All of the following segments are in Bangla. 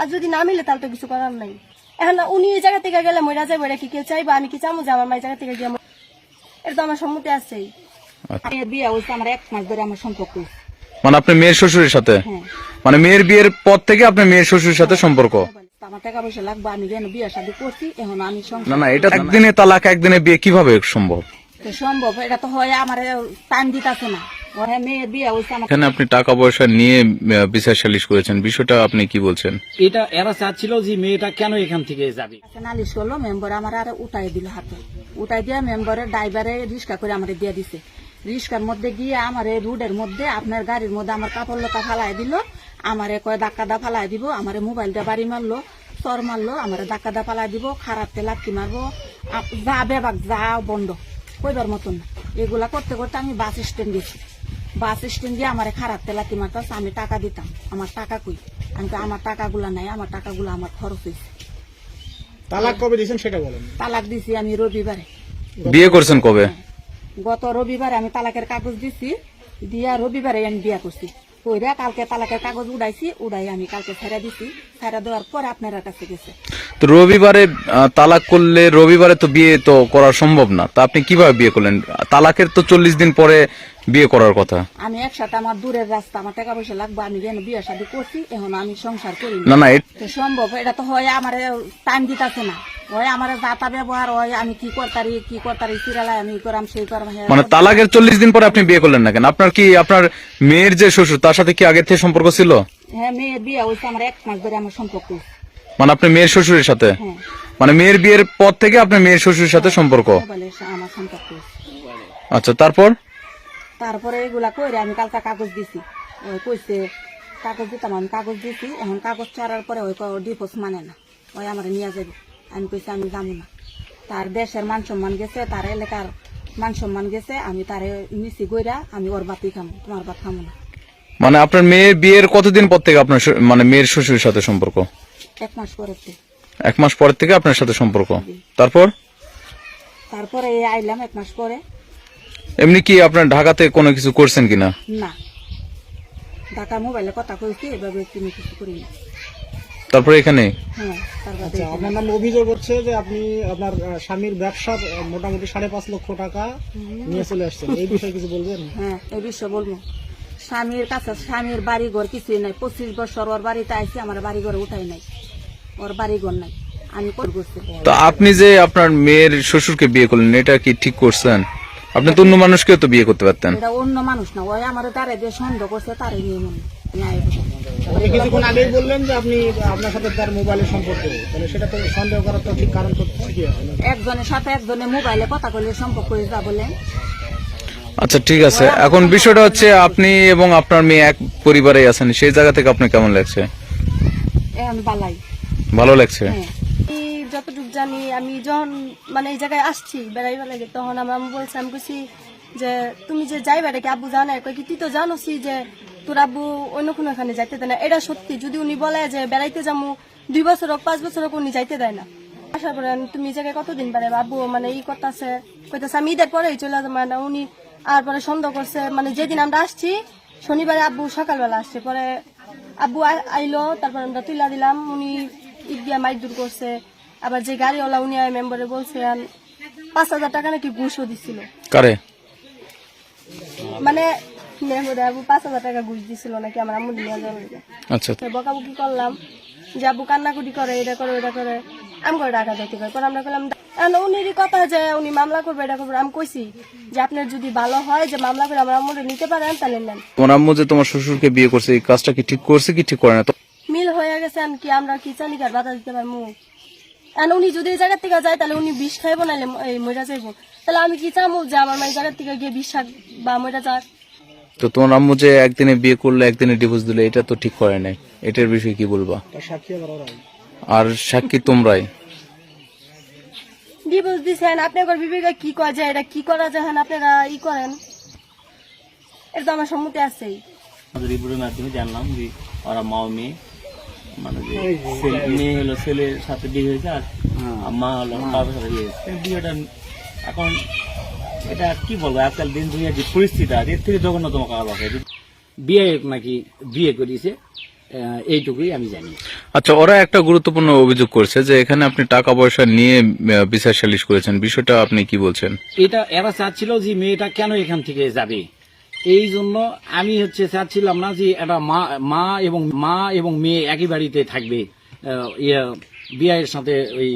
আর যদি না মিলে তাহলে তো কিছু করার নাই। এখন উনি এই জায়গা থেকে গেলে মরা যাব এটা কি কেউ চাইব? আমি কি চামো যে আমার মায়ের জায়গা থেকে গিয়ে এটা তো আমার সম্মতি আছেই। মেয়ের বিয়ে হয়েছে আমার এক মাস ধরে আমার সম্পর্ক। মানে আপনার মেয়ের শ্বশুরের সাথে? হ্যাঁ। মানে মেয়ের বিয়ের পর থেকে আপনার মেয়ের শ্বশুরের সাথে সম্পর্ক? আমার টাকা পয়সা লাগবে আমি বিয়ে শাদী করছি এখন আমি না না এটা একদিনে তালাক একদিনে বিয়ে কীভাবে সম্ভব? তো সম্ভব এটা তো হয় আমার টাইম দিতেছে না। হয়েছে এখানে আপনি টাকা পয়সা নিয়ে বিচার সালিশ করেছেন। বিষয়টা আপনি কি বলছেন? এটা এরা চাচ্ছিল যে মেয়েটা কেন এখান থেকে যাবে? নালিশ করল মেম্বার আমার আর উঠাই দিল হাতে। উঠাই দিয়ে মেম্বারের ড্রাইভারে রিক্সা করে আমার দিয়ে দিছে। রিক্সার মধ্যে গিয়ে আমার এই রোডের মধ্যে আপনার গাড়ির মধ্যে আমার কাপড় লতা ফালাই দিল। আমারে কয় ধাক্কা দা ফালাই দিব। আমার মোবাইলটা বাড়ি মারলো চর মারলো। আমার ধাক্কা দা ফালাই দিব খারাপ তেলাকি মারবো। আপ- যা বেবাক যা বন্ধ। কইবার মতন না। এগুলা করতে করতে আমি বাস স্ট্যান্ড গেছি। বাস স্ট্যান্ড দিয়ে আমার খারাপ তেলাকি মারতাছে আমি টাকা দিতাম। আমার টাকা কই? আমি আমার টাকাগুলা নাই আমার টাকাগুলো আমার খরচ হয়েছে তালাক কবে দিয়েছেন সেটা বলেন। তালাক দিছি আমি রবিবারে। বিয়ে করছেন কবে? গত রবিবারে আমি তালাকের কাগজ দিছি দিয়া রবিবারে আমি বিয়া করছি। কইরা কালকে তালাকের কাগজ উড়াইছি উড়াই আমি কালকে ছেড়ে দিছি। ছেড়ে দেওয়ার পর আপনার কাছে গেছে। তো রবিবারে তালাক করলে রবিবারে তো বিয়ে তো করা সম্ভব না। তা আপনি কীভাবে বিয়ে করলেন? তালাকের তো চল্লিশ দিন পরে বিয়ে করার কথা? আমি একসাথে আমার দূরের রাস্তা আমার টাকা পয়সা লাগবে আমি যেন বিয়ে শাদী করছি এখন আমি সংসার করি না। না এ- তো সম্ভব এটা তো হয় আমার টাইম দিতেছে না। হয় আমার যাতা ব্যবহার হয় আমি কি করতারি কি করতারি সিরালাই আমি করাম সেই করাম হ্যাঁ। মানে তালাকের চল্লিশ দিন পরে আপনি বিয়ে করলেন না কেন? আপনার কি আপনার মেয়ের যে শ্বশুর তার সাথে কি আগে থেকে সম্পর্ক ছিল? হ্যাঁ মেয়ের বিয়ে হয়েছে আমার এক মাস ধরে আমার সম্পর্ক মানে আপনার মেয়ের শ্বশুরের সাথে? হ্যাঁ। মানে মেয়ের বিয়ের পর থেকে আপনার মেয়ের শ্বশুরের সাথে সম্পর্ক? আমার সম্পর্ক। আচ্ছা তারপর? তারপরে এগুলা কইরে আমি কালকা কাগজ দিছি। ওই কইছে কাগজ দিতাম আমি কাগজ দিছি। এখন কাগজ ছাড়ার পরে ওই ডিপোজ মানে না। ওই আমার নিয়ে যাবে। আমি কইছি আমি যাব না। তার দেশের মান সম্মান গেছে তার এলাকার মান সম্মান গেছে আমি তারে মিশি গইরা আমি ওর বাপি খামো তোমার বাপ খামো না। মানে আপনার মেয়ের বিয়ের কতদিন পর থেকে আপনার মানে মেয়ের শ্বশুরের সাথে সম্পর্ক? এক মাস পরে এক মাস পর থেকে আপনার সাথে সম্পর্ক? তারপর? তারপরে আইলাম এক মাস পরে। এমনি কি আপনার ঢাকাতে কোনো কিছু করছেন কিনা? না। ঢাকা মোবাইলে কথা কইছি এভাবে তুমি কিছু করি না। তারপরে এখানে? হ্যাঁ আচ্ছা আপনার নাম অভিযোগ হচ্ছে যে আপনি আপনার স্বামীর ব্যবসার আহ, মোটামুটি সাড়ে পাঁচ লক্ষ টাকা নিয়ে চলে আসছেন। এই বিষয়ে কিছু বলবেন? হ্যাঁ এই বিষয়ে বলব। স্বামীর কাছে স্বামীর বাড়ি ঘর কিছুই নাই। পঁচিশ বছর ওর বাড়িতে আইসি আমার বাড়ি ঘর উঠাই নাই। ওর বাড়ি ঘর নাই। আমি কর করছি। তো আপনি যে আপনার মেয়ের শ্বশুরকে বিয়ে করলেন এটা কি ঠিক করছেন? আপনি তো অন্য মানুষকেও তো বিয়ে করতে পারতেন। এটা অন্য মানুষ না ওই আমার তারে যে সন্দেহ করছে তারে নিয়ে মনে আপনি কিছুক্ষণ আগেই বললেন যে আপনি আপনার সাথে তার মোবাইলের সম্পর্ক। তাহলে সেটা তো সন্দেহ করার তো ঠিক কারণ তো ঠিকই একজনের সাথে একজনের মোবাইলে কথা সম্পর্ক হয়ে যা বলে। আচ্ছা ঠিক আছে। এখন বিষয়টা হচ্ছে আপনি এবং আপনার মেয়ে এক পরিবারে আছেন। সেই জায়গা থেকে আপনার কেমন লাগছে? ভালো লাগছে? হ্যাঁ। যতটুকু জানি, আমি যখন মানে এই জায়গায় আসছি বেড়াইবার লাগে তখন আমার আম্মু বলছে, আমি বলছি যে, তুমি যে যাইবা কি আব্বু জানে? কই কি তুই তো জানোসি যে তোর আব্বু অন্য কোনো এখানে যাইতে দেয় না। এটা সত্যি, যদি উনি বলে যে বেড়াইতে যাব দুই বছর হোক, পাঁচ বছর হোক, উনি যাইতে দেয় না। আসার পরে তুমি এই জায়গায় কতদিন পারে আব্বু মানে ই করতেছে। কইতেছে, আমি ঈদের পরেই চলে যাব। মানে উনি আর পরে সন্দেহ করছে মানে যেদিন আমরা আসছি, শনিবারে আব্বু সকালবেলা আসছে। পরে আব্বু আইলো, তারপর আমরা তুলা দিলাম। উনি ঈদ দিয়া মাইক দূর করছে। আবার যে গাড়িওয়ালা উনি মেম্বারে বলছে আন পাঁচ হাজার টাকা নাকি ঘুষও দিছিল। কারে? মানে আবু পাঁচ হাজার টাকা ঘুষ দিছিল নাকি আমার আম্মু নিয়ে যাওয়ার আচ্ছা। বকাবকি করলাম যে কান্নাকুটি করে এটা করে ওটা করে আমি করে টাকা দিতে পরে আমরা বললাম উনিরই কথা যে উনি মামলা করবে এটা করবে। আমি কইছি যে আপনার যদি ভালো হয় যে মামলা করে আমার আম্মুরে নিতে পারেন তাহলে নেন। তোমার আম্মু যে তোমার শ্বশুরকে বিয়ে করছে এই কাজটা কি ঠিক করছে কি ঠিক করে না? তো মিল হয়ে গেছে আমি কি আমরা কি চালিকার বাধা দিতে পারব? আর উনি যদি এই জায়গার থেকে যায় তাহলে উনি বিষ খাইবো নাহলে এই মজা যাইবো। তাহলে আমি কি চাবো যে আমার মায়ের জায়গার থেকে গিয়ে বিষ খাক বা মজা যাক? তো তোমার আম্মু যে একদিনে বিয়ে করলে একদিনে ডিভোর্স দিলে এটা তো ঠিক করে নাই। এটার বিষয়ে কি বলবা? আর সাক্ষী তোমরাই? ডিভোর্স দিছেন আপনার বিবেকে কি করা যায় এটা কি করা যায়? হ্যাঁ আপনারা ই করেন। এটা তো আমার সম্মতি আছেই। রিপোর্টের মাধ্যমে জানলাম যে ওরা মা ও মেয়ে। মানে মেয়ে হলো ছেলের সাথে বিয়ে হয়েছে আর আর মা হলো বাবার সাথে বিয়ে হয়েছে। বিয়েটা এখন এটা কি বলব আজকাল দিন দুনিয়ার যে পরিস্থিতি আছে এর থেকে জঘন্যতম কাজ আছে। বিয়ে নাকি বিয়ে করিয়েছে এইটুকুই আমি জানি। আচ্ছা ওরা একটা গুরুত্বপূর্ণ অভিযোগ করছে যে এখানে আপনি টাকা পয়সা নিয়ে বিচার সালিশ করেছেন। বিষয়টা আপনি কি বলছেন? এটা এরা চাচ্ছিল যে মেয়েটা কেন এখান থেকে যাবে? এই জন্য আমি হচ্ছে চাচ্ছিলাম না যে এটা মা মা এবং মা এবং মেয়ে একই বাড়িতে থাকবে। ইয়ে, বিয়ের সাথে ওই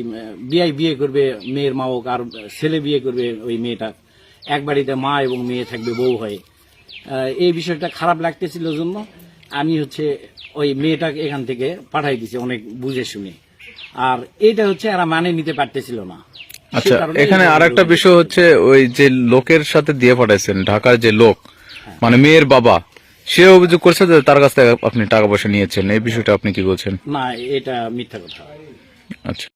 বিয়ে বিয়ে করবে মেয়ের মা হোক আর ছেলে বিয়ে করবে ওই মেয়েটা। এক বাড়িতে মা এবং মেয়ে থাকবে বউ হয়ে। এই বিষয়টা খারাপ লাগতেছিল জন্য আমি হচ্ছে ওই মেয়েটাকে এখান থেকে পাঠাই দিছি অনেক বুঝে শুনে। আর এটা হচ্ছে এরা মানে নিতে পারতেছিল না। আচ্ছা এখানে আর একটা বিষয় হচ্ছে ওই যে লোকের সাথে দিয়ে পাঠাইছেন ঢাকার যে লোক। মানে মেয়ের বাবা সে অভিযোগ করছে যে তার কাছ থেকে আপনি টাকা পয়সা নিয়েছেন এই বিষয়টা আপনি কি বলছেন? না এটা মিথ্যা কথা। আচ্ছা।